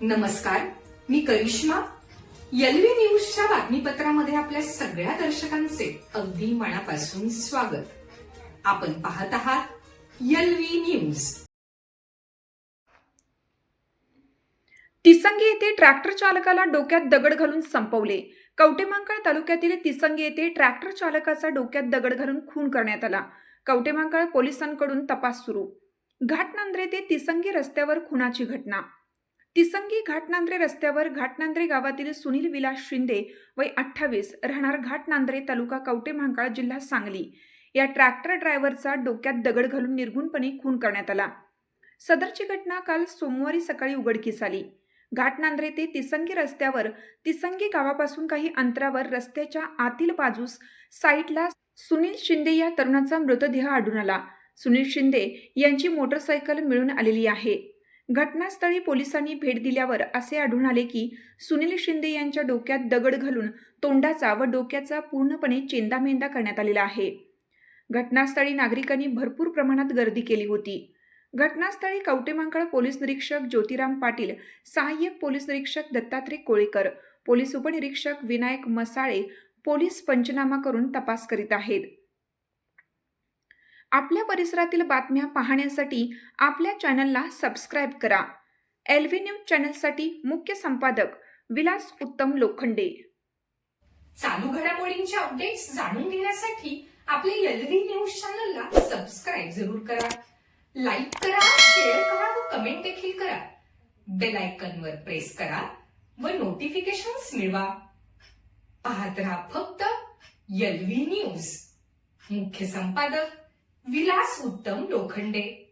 नमस्कार मी करिश्मा. यलवी न्यूजच्या बातमीपत्रामध्ये आपल्या सगळ्या दर्शकांचे अगदी मनापासून स्वागत. आपण पाहत आहात यलवी न्यूज. तिसंगी येथे ट्रॅक्टर चालकाला डोक्यात दगड घालून संपवले. कवटेमांकाळ तालुक्यातील तिसंगी येथे ट्रॅक्टर चालकाचा डोक्यात दगड घालून खून करण्यात आला. कवटेमांकाळ पोलिसांकडून तपास सुरू. घाटनांद्रे ते तिसंगी रस्त्यावर खुनाची घटना. तिसंगी घाटनांद्रे रस्त्यावर घाटनांद्रे गावातील सुनील विलास शिंदे वय अठ्ठावीस राहणार घाटनांद्रे तालुका कवटे कवटेमांकाळ जिल्हा सांगली. या ट्रॅक्टर ड्रायव्हरचा डोक्यात दगड घालून निर्गुणपणे खून करण्यात आला. सदरची घटना काल सोमवारी सकाळी उघडकीस आली. घाटनांद्रे ते तिसंगी रस्त्यावर तिसंगी गावापासून काही अंतरावर रस्त्याच्या आतील बाजूस साईटला सुनील शिंदे या तरुणाचा मृतदेह आढळून आला. सुनील शिंदे यांची मोटरसायकल मिळून आलेली आहे. घटनास्थळी पोलिसांनी भेट दिल्यावर असे आढळून आले की सुनील शिंदे यांच्या डोक्यात दगड घालून तोंडाचा व डोक्याचा पूर्णपणे चेंदामेंदा करण्यात आलेला आहे. घटनास्थळी नागरिकांनी भरपूर प्रमाणात गर्दी केली होती. घटनास्थळी कवटेमांकळ पोलीस निरीक्षक ज्योतिराम पाटील सहाय्यक पोलीस निरीक्षक दत्तात्रय कोळेकर पोलीस उपनिरीक्षक विनायक मसाळे पोलीस पंचनामा करून तपास करीत आहेत. आपल्या परिसरातील बातम्या पाहण्यासाठी आपल्या चॅनलला सबस्क्राईब करा. एल व्ही न्यूज चॅनलसाठी मुख्य संपादक विलास उत्तम लोखंडे. चालू घडामोडींच्या अपडेट्स जाणून घेण्यासाठी आपल्या व्ही न्यूज चॅनलला सबस्क्राईब जरूर करा. लाईक करा शेअर करा व कमेंट देखील करा. बेल आयकॉन वर प्रेस करा व नोटिफिकेशन्स मिळवा. पाहत राहा फक्त एलव्ही न्यूज. मुख्य संपादक विलास उत्तम लोखंडे.